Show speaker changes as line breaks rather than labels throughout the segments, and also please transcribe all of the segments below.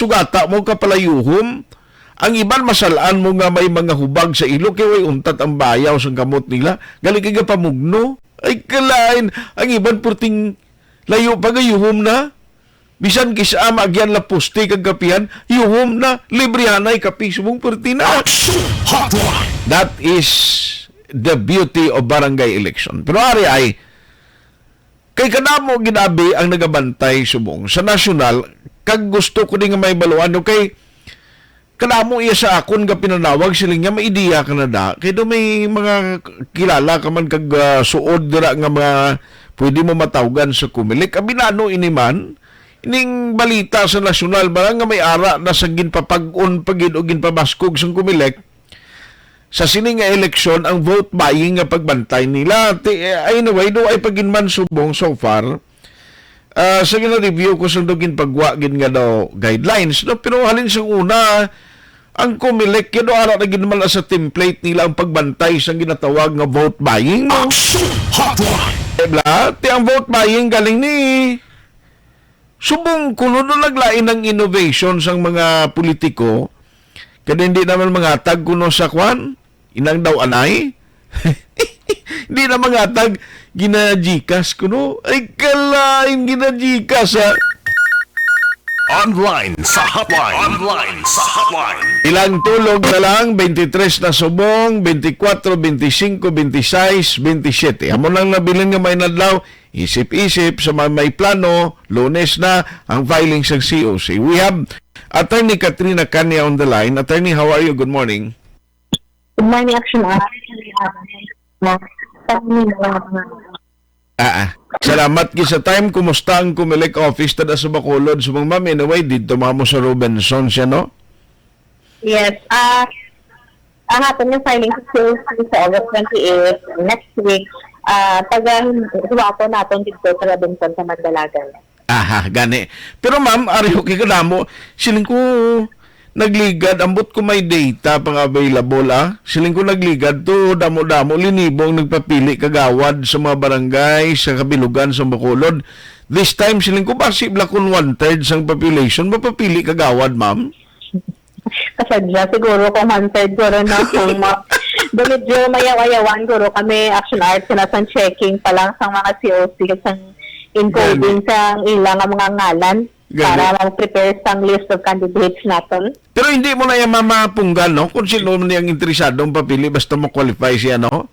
sugata mo kapalayuhom. Ang iban masalaan mo nga may mga hubag sa ilo kay way untat ang bayaw sa gamot nila. Galing kay pamugno. Ay kalain. Ang iban purting layo pa yuhom na. Bisan kisa agyan la pusti kag kapihan, yuhom na librihan ay kapi subong purti na. That is the beauty of barangay election. Pero ari ay kay kanamo ginabi ang nagabantay subong sa nasyonal kag gusto ko din nga may baluan no kay kanamo iya sa akon nga pinanawag sila nga may ideya ka na da kay do may mga kilala ka man kag ah, suod dira nga mga pwede mo matawgan sa kumilik abinano ini man ining balita sa nasyonal ba nga may ara na sa ginpapag-on pagid o ginpabaskog sa kumilik sa sining nga eleksyon ang vote buying nga pagbantay nila. Eh, Anyway, do ay paginman subong so far. Uh, sa gina-review ko sa dugin pagwa gin nga daw guidelines. No? Pero halin sa una, ang kumilik yun ara na ginman sa template nila ang pagbantay sa ginatawag nga vote buying. No?
Action. Hotline.
Diba? Ti ang vote buying galing ni subong kuno no naglain ng innovation sang mga politiko kada hindi naman mga tag kuno sa kwan inang daw anay hindi na mga tag ginajikas kuno ay kalain ginajikas ha
Online sa hotline. Online sa hotline.
Ilang tulog na lang, 23 na subong, 24, 25, 26, 27. Amo nang nabilin nga may nadlaw, isip-isip sa mga may plano, lunes na ang filing sa COC. We have Attorney Katrina Kanya on the line. Attorney, how are you? Good morning.
Good morning, Action Hour.
Ah, ah. Salamat ki sa time. Kumusta ang Kumilik office tada sa Bacolod? So, ma'am, anyway, dito mo sa Robinson siya, no?
yes, ah, ang atin yung filing sa COC sa August 28, next week, ah, taga, huwapo natin dito sa Robinson sa Mandalagan.
Aha, gani. Pero ma'am, ari ko kadamo, siling ko nagligad, ambot ko may data pang available ah. Siling ko nagligad to, damo-damo, linibong nagpapili kagawad sa mga barangay, sa kabilugan, sa Bacolod. This time, siling ko possible kung one-third sang population, mapapili kagawad, ma'am?
Kasadya, siguro kung one-third siguro na kung ma- do medyo mayaw-ayawan siguro kami Action Art sinasan checking pa lang sa mga COC sa encoding sa ilang mga ngalan
Gani.
para mag-prepare sa list of candidates natin.
Pero hindi mo na yung mamapunggan, no? Kung sino man yung interesadong papili, basta mo qualify siya, no?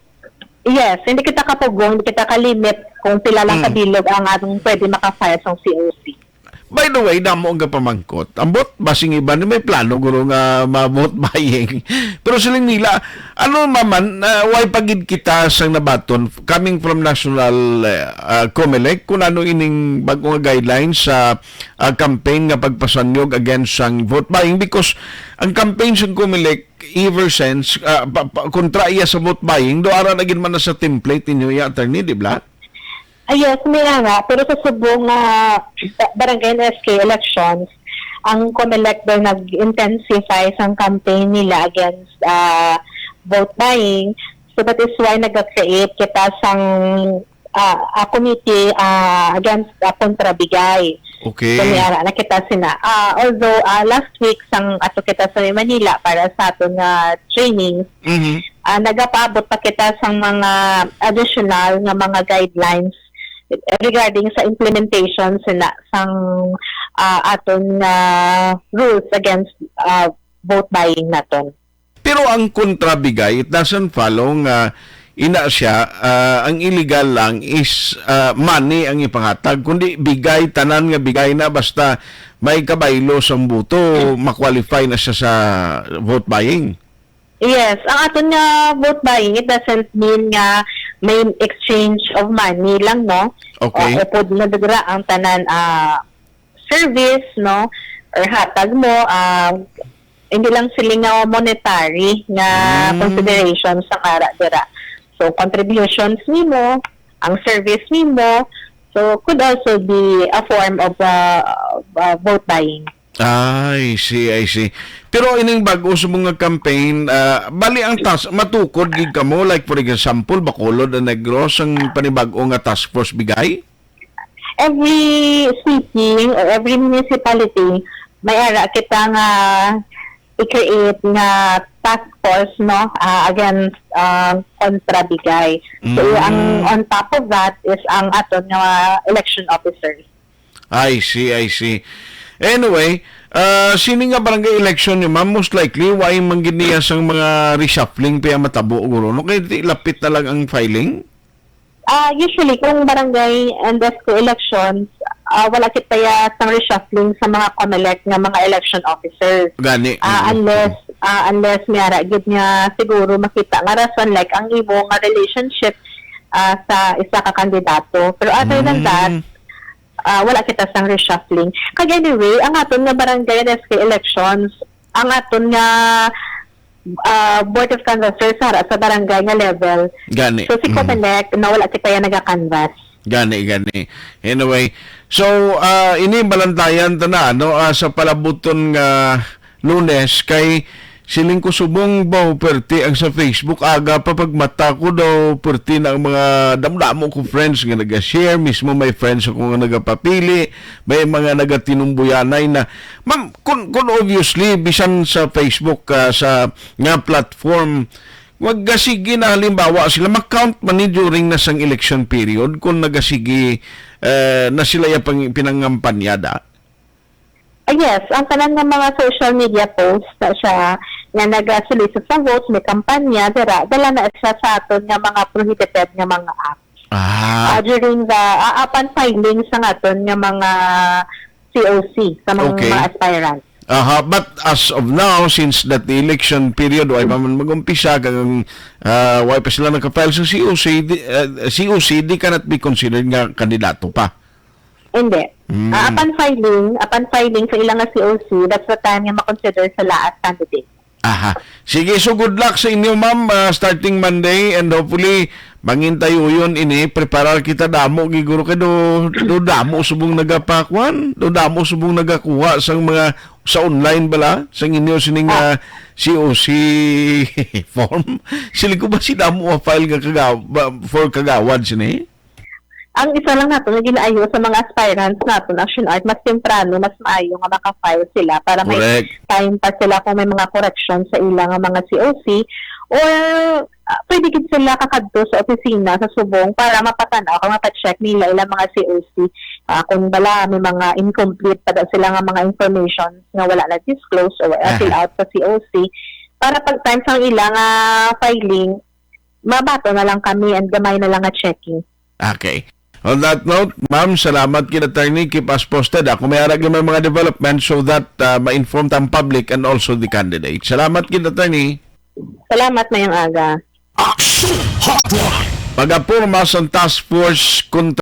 Yes, hindi kita kapugong, hindi kita kalimit kung pila lang
Mm.
kabilog ang atong pwede makafire sa COC.
By the way, damo ang pamangkot. Ambot, basing iba ni may plano guro nga ma-vote buying. Pero siling nila, ano maman, uh, why pagid kita sang nabaton coming from National uh, COMELEC kung ano ining bago nga guidelines sa uh, campaign nga pagpasanyog against sang vote buying because ang campaign sa COMELEC ever since uh, pa, pa, kontra iya sa vote buying do ara na gid man na sa template ninyo ya attorney di ba?
Ay, yes, may nga. Pero sa subong uh, barangay na SK elections, ang COMELEC daw nag-intensify sa campaign nila against uh, vote buying. So that is why nag-create kita sang uh, a committee uh, against uh, kontrabigay.
Okay.
Kunyara, nakita sina. Ah, although ah, last week sang ato kita sa Manila para sa aton nga training,
Mhm.
ah, nagapaabot pa kita sa mga additional nga mga guidelines regarding sa implementation sina sang ah, aton nga rules against ah, vote buying naton.
Pero ang kontrabigay, it doesn't follow nga ina siya, ah, ang illegal lang is ah, money ang ipangatag. Kundi bigay, tanan nga bigay na basta may kabaylo sa buto, makwalify na siya sa vote buying.
Yes, ang aton nga vote buying, it doesn't mean nga may exchange of money lang, no?
Okay.
O, upod na dagra ang tanan ah, service, no? Or hatag mo, ah, hindi lang sila nga monetary nga
Mm.
consideration sa kara dira. So, contributions nimo, ang service nimo, so could also be a form of ah, ah, vote buying.
I see, I see. Pero ining bago sa mga campaign, ah, bali ang task, matukod gig ka mo, like for example, Bacolod na Negros, ang panibago nga task force bigay?
every city or every municipality may ara kita nga i-create nga task force no ah, against uh, kontra bigay. So
Mm.
ang on top of that is ang aton nga election officers.
I see, I see. Anyway, uh, sini nga barangay election nyo, ma'am, most likely, why mangginiya sang mga reshuffling pa matabo guro. No, kaya di lapit na lang ang filing?
Ah, usually kung barangay and ESCO elections, ah, wala kita ya sa reshuffling sa mga COMELEC nga mga election officers.
Gani.
Ah, unless ah, unless mayara gid niya siguro makita nga rason like ang imo nga relationship ah, sa isa ka kandidato. Pero other than that,
Mm.
ah, wala kita sang reshuffling. Kag anyway, ang aton nga barangay and SK elections, ang aton nga ah, board of canvassers sa sa barangay nga level.
Gani.
So si
Mm.
COMELEC na wala kita ya naga-canvass.
Gani, gani. Anyway, so, uh, ini balantayan ta na, no, ah, sa palabuton nga lunes, kay siling ko subong baw perti ang sa Facebook. Aga pa pagmata ko daw perti na ang mga damdamo ko friends nga naga-share mismo may friends ako nga nagapapili. May mga nagatinumbuyanay na ma'am kun, kun obviously bisan sa Facebook ah, sa nga platform wag gasigi na halimbawa sila mag-count man ni during na sang election period kung nagasigi eh, na sila ya pinangampanyada.
Ah, yes, ang tanan ng mga social media posts na siya nga nag-solicit sa votes, may kampanya, dira, dala na siya sa aton nga mga prohibited nga mga apps.
Ah,
Ah, during the, uh, upon filing sa aton nga mga COC, sa mga,
Okay.
mga aspirants.
aha, but as of now, since that the election period, why pa man mag-umpisa, kang uh, why pa sila nakapile sa COC, di, uh, COC, di cannot be considered nga kandidato pa.
Hindi.
Mm.
Ah, upon filing, upon filing sa ilang COC, that's the time nga makonsider sila as candidate.
Aha. Sige, so good luck sa inyo, ma'am, uh, starting Monday and hopefully mangintay yun ini preparar kita damo giguro kay do, do damo subong nagapakwan do damo subong nagakuha sang mga sa online bala sang inyo sining uh, COC form sili ko ba si damo a file nga kagaw for kagawad sini
Ang isa lang nato nga ginaayo sa mga aspirants nato Action Art, mas temprano, mas maayo nga maka-file sila para may
correct.
time pa sila kung may mga correction sa ilang mga COC or uh, pwede gid sila kakadto sa opisina sa subong para mapatanaw kung mapacheck nila ilang mga COC Ah, kung bala may mga incomplete pa sila nga mga information nga wala na disclose or uh, fill out sa COC para pag time sa ilang nga filing mabato na lang kami and gamay na lang nga checking.
Okay. On that note, ma'am, salamat kina attorney. Keep us posted. Ako may arag may mga development so that uh, ma-inform ang public and also the candidate. Salamat kina attorney.
Salamat mayang aga.
Action Hotline.
Pag-apurma sa task force kontra